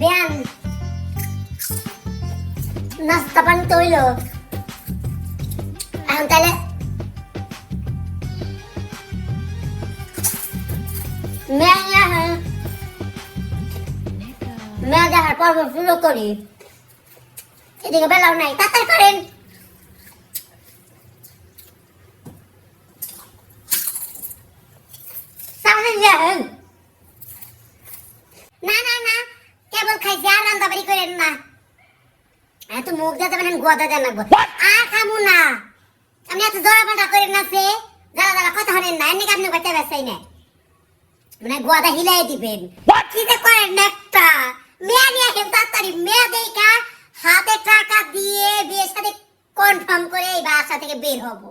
বেয়ান নাস্তা পানি তো হইল এখন তাহলে মেয়া হ্যাঁ মেয়া দেখার পর্ব শুরু করি এদিকে বেলাও নাই তাড়াতাড়ি করেন সামনে যান না না না কেবল খাইছি আর রান্দাবাড়ি করেন না। এত মুখ দিতে পারেন গোয়াদা দেন লাগবো আর খামু না। আপনি এত জড়া পাল্টা করেন না সে। যারা যারা কথা হলেন না এমনি আপনি বাচ্চা বেসাই না মানে গোয়াদা হিলাই দিবেন। কি যে করেন একটা? মেয়া নিয়ে আসেন তাড়াতাড়ি মেয়া দেখা হাতে টাকা দিয়ে বিয়ের সাথে কনফার্ম করে এই বাসা থেকে বের হব।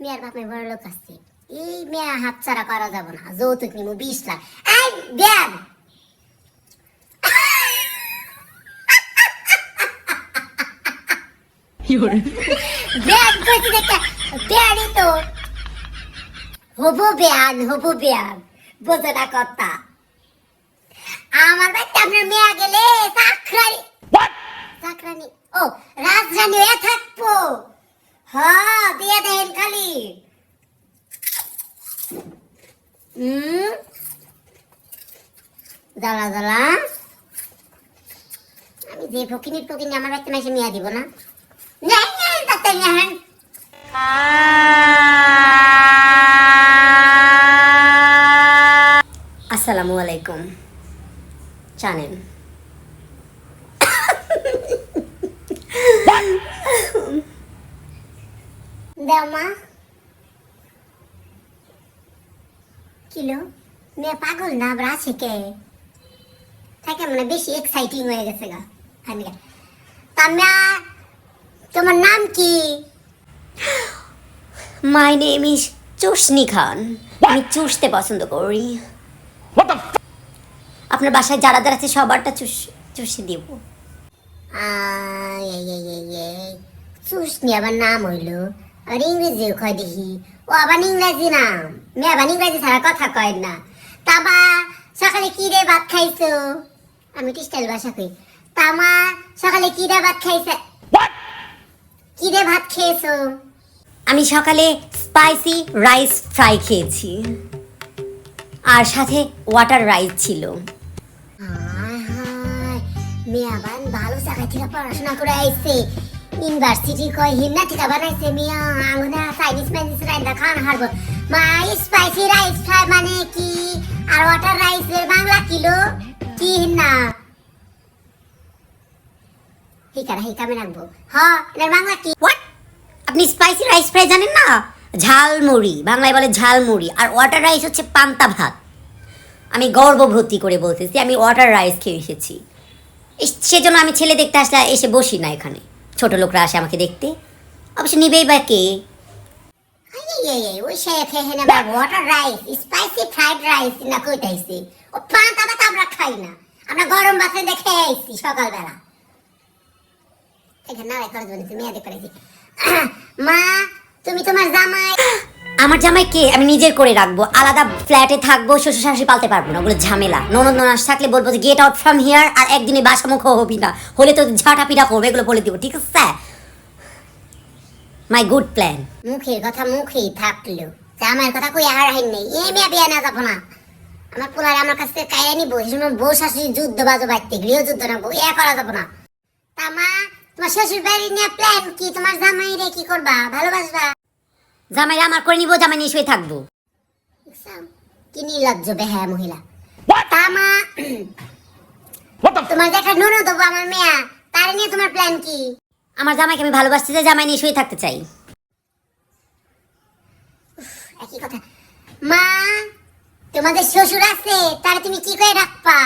মেয়ের বাপের বড় লোক আসছে এই মেয়া হাত ছাড়া করা যাবে না। যৌতুক নিব বিশ লাখ। এই ব্যাগ ব্যাগ কইছি দেখা ব্যাগই তো হবু ব্যাগ হবু ব্যাগ বোঝে না কথা আমার বাড়িতে আপনার মেয়া গেলে চাকরানি চাকরানি ও রাজরানী হয়ে থাকব হ্যাঁ দিয়ে দেন খালি হুম দাঁড়া দাঁড়া আমি যে ফকিনি ফকিনি আমার বাড়িতে মাসে মেয়া দিব না নেন আসসালামু আলাইকুম জানেন দেও মা কিলো মেয়ে পাগল না আছে কে থাকে মানে বেশি এক্সাইটিং হয়ে গেছে গা আমি তোমার নাম কি? মাই নেম ইজ চুষনি খান আমি চুষতে পছন্দ করি। আপনার বাসায় যারা যারা আছে সবারটা চুষ চুষে দিব। সুস্নি আবার নাম হইল। আর ইংরেজি কয় দেখি। ও আবার ইংরাজি নাম। মেয়ে আবার ইংরাজি ছাড়া কথা কয় না। তাবা সকালে কি রে ভাত খাইছো? আমি টিস্টাইল ভাষা কই। তামা সকালে কি রে ভাত খাইছে? কি রে ভাত খেয়েছো? আমি সকালে স্পাইসি রাইস ফ্রাই খেয়েছি। আর সাথে ওয়াটার রাইস ছিল। মেয়ে আবার ভালো জায়গা থেকে পড়াশোনা করে আইছে। ইউনিভার্সিটি কয় হিমনা টিকা বানাইছে মিয়া আঙ্গুনা চাইনিজ ম্যানিস রাইন্দা খান হারবো। মা স্পাইসি রাইস ফ্রাই মানে কি? আর ওয়াটার রাইসের বাংলা কিলো কি হিকারা হিকামে রাখব। হ এর বাংলা কি? হোয়াট আপনি স্পাইসি রাইস ফ্রাই জানেন না? ঝালমুড়ি, বাংলায় বলে ঝালমুড়ি। আর ওয়াটার রাইস হচ্ছে পান্তা ভাত। আমি করে বলতেছি, আমি ওয়াটার রাইস খেয়ে এসেছি। সেজন্য আমি ছেলে দেখতে আসলে এসে বসি না এখানে। ছোট লোকরা আসে আমাকে দেখতে। অবশ্য নিবেই বা কে? ওই ওয়াটার রাইস স্পাইসি রাইস না ও পান্তা ভাত আমরা খাই না। আমরা গরম ভাতে দেখে আইছি সকালবেলা। করেছি। মা তুমি তোমার জামাই আমার জামাই কে? আমি নিজের করে রাখব। আলাদা ফ্ল্যাটে থাকব শ্বশুর শাশুড়ি পালতে পারব না ওগুলো ঝামেলা। ননদ ননাস থাকলে বলব যে গেট আউট ফ্রম হিয়ার আর একদিনে বাসা মুখ হবি না। হলে তো ঝাঁটা পিটা করবে এগুলো বলে দিব ঠিক আছে? মাই গুড প্ল্যান মুখের কথা মুখেই থাকল। জামাইয়ের কথা কই আর হাইন নেই। এ মেয়ে বিয়া না যাব না। আমার পোলারে আমার কাছ থেকে কাইয়া নিবো এই সময় বউ শাশুড়ি যুদ্ধ বাজো বাড়তে গৃহ যুদ্ধ না বউ এ করা যাব না। তা মা তোমার শ্বশুর বাড়ি নিয়ে প্ল্যান কি? তোমার জামাই রে কি করবা? ভালোবাসবা? জামাইরা আমার করে নিবো জামাই নিয়ে শুয়ে থাকব কি নির্লজ্জ বেহায়া মহিলা। তোমার দেখা নুনো দেবো আমার মেয়া তার নিয়ে তোমার প্ল্যান কি? আমার জামাইকে আমি ভালোবাসতে চাই জামাই নিয়ে শুয়ে থাকতে চাই। একই কথা। মা তোমাদের শ্বশুর আছে তার তুমি কি করে রাখবা?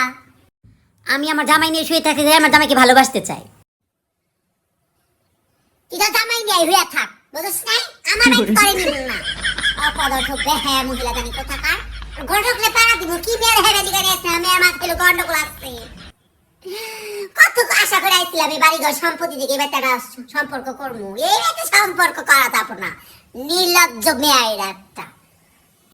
আমি আমার জামাই নিয়ে শুয়ে থাকতে চাই আমার জামাইকে ভালোবাসতে চাই। তুই জামাই নিয়ে হইয়া থাক। বুঝছিস না আমার এক করে নিব না। অপদার্থ বেহায়া মহিলা জানি কোথাকার। গন্ডগোলে পাড়া দিব কি বের হেরে দিকে গাড়ি আমি আমার মাথায় গন্ডগোল আসছে কত আশা করে আইছিলাম এই বাড়িঘর সম্পত্তি দিকে এবার তারা সম্পর্ক করব এই একটা সম্পর্ক করা তারপর না। নির্লজ্জ একটা।